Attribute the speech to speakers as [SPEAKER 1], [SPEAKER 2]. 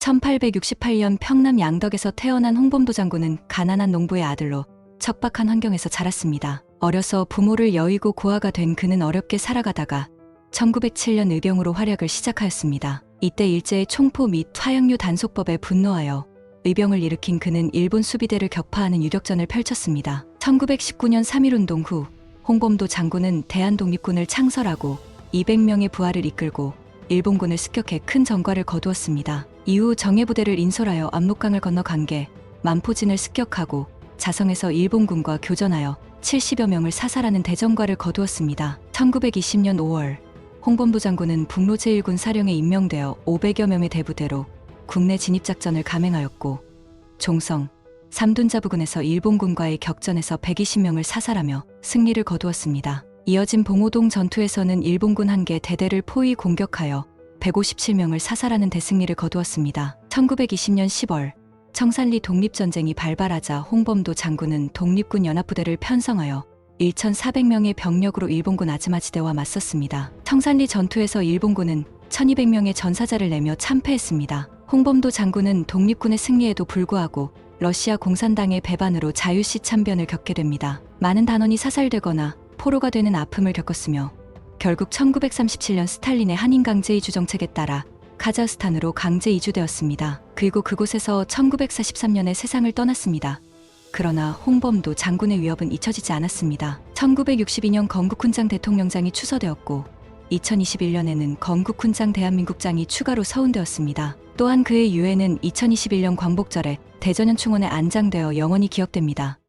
[SPEAKER 1] 1868년 평남 양덕에서 태어난 홍범도 장군은 가난한 농부의 아들로 척박한 환경에서 자랐습니다. 어려서 부모를 여의고 고아가 된 그는 어렵게 살아가다가 1907년 의병으로 활약을 시작하였습니다. 이때 일제의 총포 및 화양류 단속법에 분노하여 의병을 일으킨 그는 일본 수비대를 격파하는 유력전을 펼쳤습니다. 1919년 3.1운동 후 홍범도 장군은 대한독립군을 창설하고 200명의 부하를 이끌고 일본군을 습격해 큰 전과를 거두었습니다. 이후 정예부대를 인솔하여 압록강을 건너 관계 만포진을 습격하고 자성에서 일본군과 교전하여 70여 명을 사살하는 대전과를 거두었습니다. 1920년 5월 홍범도 장군은 북로 제1군 사령에 임명되어 500여 명의 대부대로 국내 진입작전을 감행하였고 종성, 삼둔자 부근에서 일본군과의 격전에서 120명을 사살하며 승리를 거두었습니다. 이어진 봉오동 전투에서는 일본군 한 개 대대를 포위 공격하여 157명을 사살하는 대승리를 거두었습니다. 1920년 10월 청산리 독립전쟁이 발발하자 홍범도 장군은 독립군 연합부대를 편성하여 1,400명의 병력으로 일본군 아즈마지대와 맞섰습니다. 청산리 전투에서 일본군은 1,200명의 전사자를 내며 참패했습니다. 홍범도 장군은 독립군의 승리에도 불구하고 러시아 공산당의 배반으로 자유시 참변을 겪게 됩니다. 많은 단원이 사살되거나 포로가 되는 아픔을 겪었으며 결국 1937년 스탈린의 한인 강제 이주 정책에 따라 카자흐스탄으로 강제 이주되었습니다. 그리고 그곳에서 1943년에 세상을 떠났습니다. 그러나 홍범도 장군의 위협은 잊혀지지 않았습니다. 1962년 건국훈장 대통령장이 추서되었고 2021년에는 건국훈장 대한민국장이 추가로 서운되었습니다. 또한 그의 유해는 2021년 광복절에 대전현 충원에 안장되어 영원히 기억됩니다.